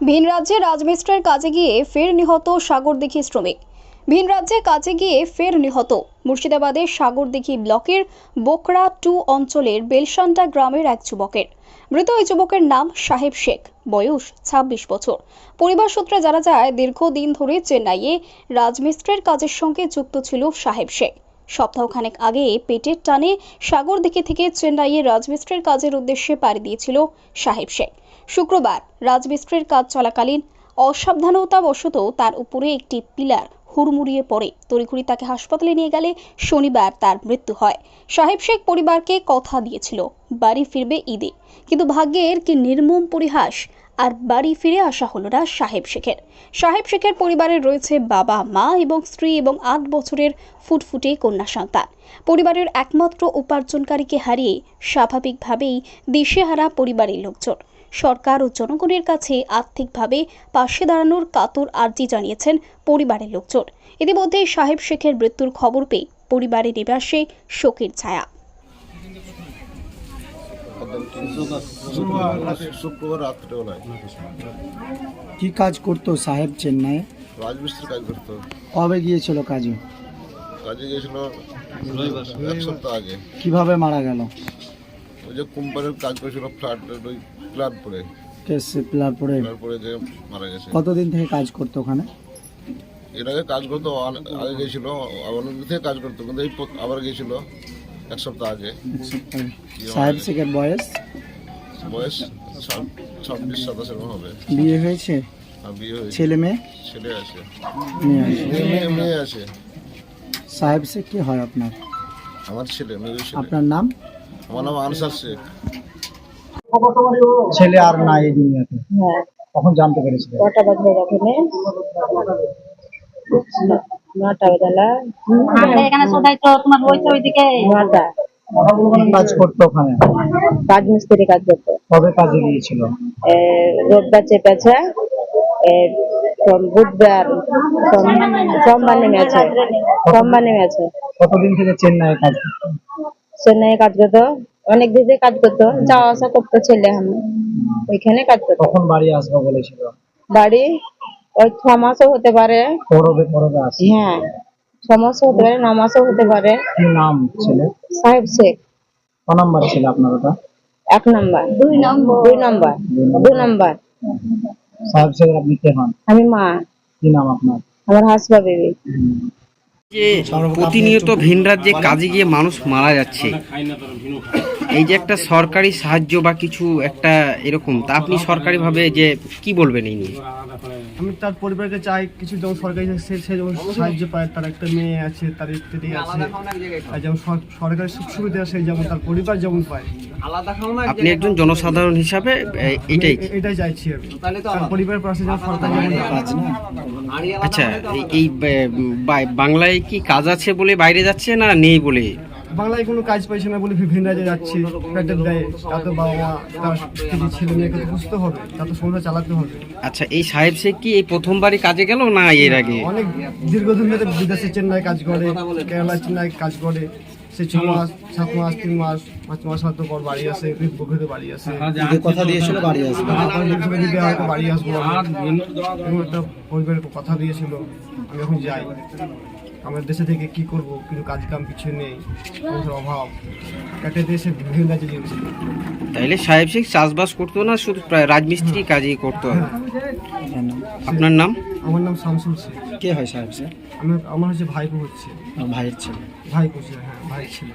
ভিন রাজ্যে রাজমিস্ত্রের কাজে গিয়ে ফের নিহত সাগরদিঘি শ্রমিক। ভিন রাজ্যে কাজে গিয়ে ফের নিহত। মুর্শিদাবাদের সাগরদিঘি ব্লকের বোকরা টু অঞ্চলের বেলসান্টা গ্রামের এক যুবকের। মৃত ওই যুবকের নাম সাহেব শেখ। বয়স ছাব্বিশ বছর। পরিবার সূত্রে জানা যায়, দীর্ঘদিন ধরে চেন্নাইয়ে রাজমিস্ত্রের কাজের সঙ্গে যুক্ত ছিল সাহেব শেখ। সপ্তাহখানেক আগে পেটের টানে সাগরদিঘি থেকে চেন্নাইয়ে রাজমিস্ত্রির কাজের উদ্দেশ্যে পাড়ি দিয়েছিল সাহেব শেখ। শুক্রবার রাজমিস্ত্রির কাজ চলাকালীন অসাবধানতাবশত তার উপরে একটি পিলার হুড়মুড়িয়ে পড়ে। তড়িঘড়ি তাকে হাসপাতালে নিয়ে গেলে শনিবার তার মৃত্যু হয়। সাহেব শেখ পরিবারকে কথা দিয়েছিল, বাড়ি ফিরবে ঈদে। কিন্তু ভাগ্যের কি নির্মম পরিহাস আর বাড়ি ফিরে আসা হলো না সাহেব শেখের। সাহেব শেখের পরিবারের রয়েছে বাবা, মা এবং স্ত্রী এবং আট বছরের ফুটফুটে কন্যা সন্তান। পরিবারের একমাত্র উপার্জনকারীকে হারিয়ে স্বাভাবিকভাবেই দিশেহারা পরিবারের লোকজন। সরকার ও জনগণের কাছে আর্থিকভাবে পাশে দাঁড়ানোর কাতর আর্জি জানিয়েছেন পরিবারের লোকজন। ইতিমধ্যে সাহেব শেখের মৃত্যুর খবর পেয়ে পরিবারের নিবাসে শোকের ছায়া। শুক্রবার রাত্রেবেলায়। কি কাজ করতো সাহেব চেন্নাইয়ে? রাজমিস্ত্রি কাজ করতো। কবে গিয়েছিল কাজে? কাজে গিয়েছিল এক সপ্তাহ আগে। কীভাবে মারা গেল? ওই যে কোম্পানির কাজ করেছিল ফ্ল্যাট ওই ফ্ল্যাট পরে কেসে পিলার পরে ফ্ল্যাট পরে যে মারা গেছে। কতদিন থেকে কাজ করতো ওখানে? এর আগে কাজ করতো আগে গিয়েছিল অনেক থেকে কাজ করতো কিন্তু এই আবার গিয়েছিল এক সপ্তাহ আগে। সাহেব শেখের বয়স? বয়স ছাব- ছাব্বিশ সাতাশের মতো হবে। বিয়ে হয়েছে? আর বিয়ে হয়েছে। ছেলে মেয়ে? ছেলে আছে। মেয়ে মেয়ে আছে। সাহেব শেখ কি হয় আপনার? আমার ছেলে মেয়ে আপনার নাম? আমার নাম আনসার শেখ। ছেলে আর নাই এই দুনিয়াতে। হ্যাঁ। কখন জানতে পেরেছিলেন কটা বাজবে ওখানে নটা বেলা। এখানে সবাই তো তোমার রয়েছে ওইদিকে। নটা। কাজ করতো ওখানে? রাজমিস্ত্রি কাজ করতো। কবে কাজে গিয়েছিল? রোববার চেপেছে বুধবার সোম- সোমবার নেমেছে। সোমবার নেমেছে। কতদিন থেকে চেন্নাইয়ে কাজ করতো? চেন্নাই কাজ করতো। অনেক থেকে কাজ করতো যাওয়া আসা করতো ছেলে আমি। ওইখানে কাজ করতো। কখন বাড়ি আসব বলেছিল? বাড়ি ওই ছ মাসও হতে পারে। পরবে পরবে আসি হ্যাঁ ছ মাসও হতে পারে ন মাসও হতে পারে। কি নাম ছেলে? সাহেব শেখ। ক নাম্বার ছিল আপনার ওটা? এক নম্বর। দুই নম্বর। দুই নম্বর। দু নম্বর। সাহেব শেখের আপনি কে হন? আমি মা। কি নাম আপনার? আমার হাসবা বেবি। যে প্রতিনিয়ত ভিন রাজ্যে কাজে গিয়ে মানুষ মারা যাচ্ছে এই যে একটা সরকারি সাহায্য বা কিছু একটা এরকম তা আপনি সরকারিভাবে যে কি বলবেন এই নিয়ে? আমি তার পরিবারকে চাই কিছু যেমন সরকারি সে সে যেমন সাহায্য পায় তার একটা মেয়ে আছে তার স্ত্রী আছে আর যেমন সরকারি সুখ সুবিধা আছে যেমন তার পরিবার যেমন পায়। আপনি একজন জনসাধারণ হিসাবে এটাই। এটাই চাইছি আমি। তার পরিবারের পাশে যেমন সরকার আচ্ছা এই- এই বাংলায় কি কাজ আছে বলে বাইরে যাচ্ছে না নেই বলে? বাংলায় কোনো কাজ পাইছে না বলে বিভিন্ন রাজ্যে যাচ্ছে পেটের দেয় তাতে বাবা মা তার স্ত্রী ছেলে মেয়েকে তো বুঝতে হবে তাতে সংসার চালাতে হবে। আচ্ছা এই সাহেব শেখ কি এই প্রথমবারই কাজে গেল না এর আগে? অনেক দীর্ঘদিন ধরে বিদেশে চেন্নাই কাজ করে কেরালা চেন্নাই কাজ করে সে ছ মাস সাত মাস তিন মাস পাঁচ মাস হয়তো পর বাড়ি আসে বকরিতে বাড়ি আসে। কথা দিয়েছিল বাড়ি আসবে। হয়তো বাড়ি আসব একটা পরিবারের কথা দিয়েছিল আমি এখন যাই। আমার দেশে থেকে কি করব কিন্তু কাজ কাম কিছু নেই সংসার অভাব। একটা দেশে বিভিন্ন কাজে জিনিস তাইলে সাহেব শেখ চাষবাস করতো না? শুধু প্রায় রাজমিস্ত্রি কাজই করতো আপনার নাম? আমার নাম শামসুল শেখ। কে হয় সাহেব শেখ? আমার আমার হচ্ছে ভাইপো হচ্ছে। ভাইয়ের ছেলে। ভাইপো ছেলে হ্যাঁ ভাইয়ের ছিল।